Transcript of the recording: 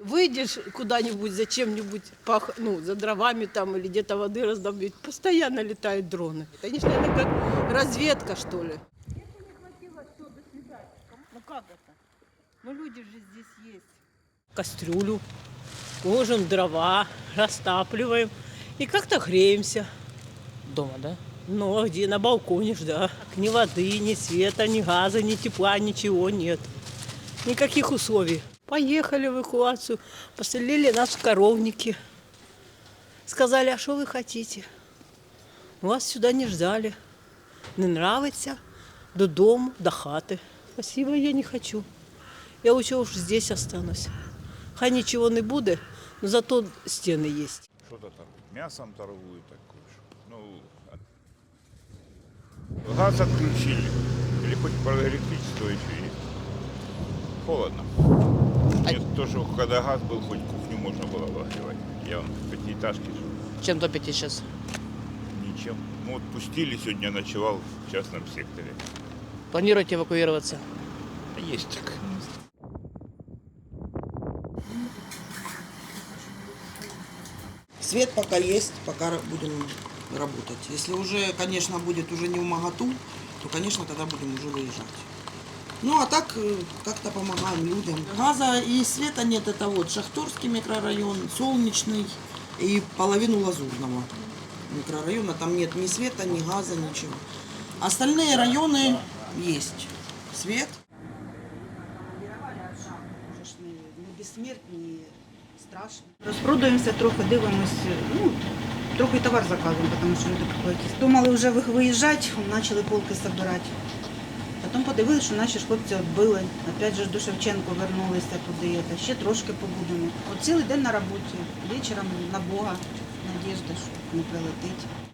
Выйдешь куда-нибудь за чем-нибудь, пах- ну, за дровами там или где-то воды раздобыть, постоянно летают дроны. Конечно, это как разведка, что ли. Ну как это? Ну люди же здесь есть. Кастрюлю, ложим дрова, растапливаем и как-то греемся. Дома, да? Ну, а где? На балконе ж, да. Ни воды, ни света, ни газа, ни тепла, ничего нет. Никаких условий. Поехали в эвакуацию, поселили нас в коровники. Сказали, а что вы хотите? Вас сюда не ждали. Не нравится? Додому, до хаты. Спасибо, я не хочу. Я лучше уж здесь останусь. Хай ничего не буде, но зато стены есть. Что-то там мясом торгуют такое. Ну, а- газ отключили. Или хоть про электричество еще есть. Холодно. То, что когда газ был, хоть кухню можно было обогревать. Я вон в пятиэтажке жил. Чем топите сейчас? Ничем. Ну вот пустили, сегодня ночевал в частном секторе. Планируете эвакуироваться? Есть так. Свет пока есть, пока будем работать. Если уже, конечно, будет уже не в Магату, то, конечно, тогда будем уже выезжать. Ну, а так э, как-то помогаем людям. Газа и света нет, это вот Шахторский микрорайон, Солнечный и половину Лазурного микрорайона. Там нет ни света, ни газа, ничего. Остальные районы есть свет. Вже ж не, не безсмертні, не страшно. Розпродаємося трохи, дивимося, ну, трохи й товар заказуємо, тому що люди приходять. Думали вже ви- виїжджати, почали полки збирати. Потім подивилися, що наші хлопці відбили. Опять же до Шевченко вернулися туди, та ще трошки побудемо. От цілий день на роботі, вечором на Бога, надіжда, що не прилетить.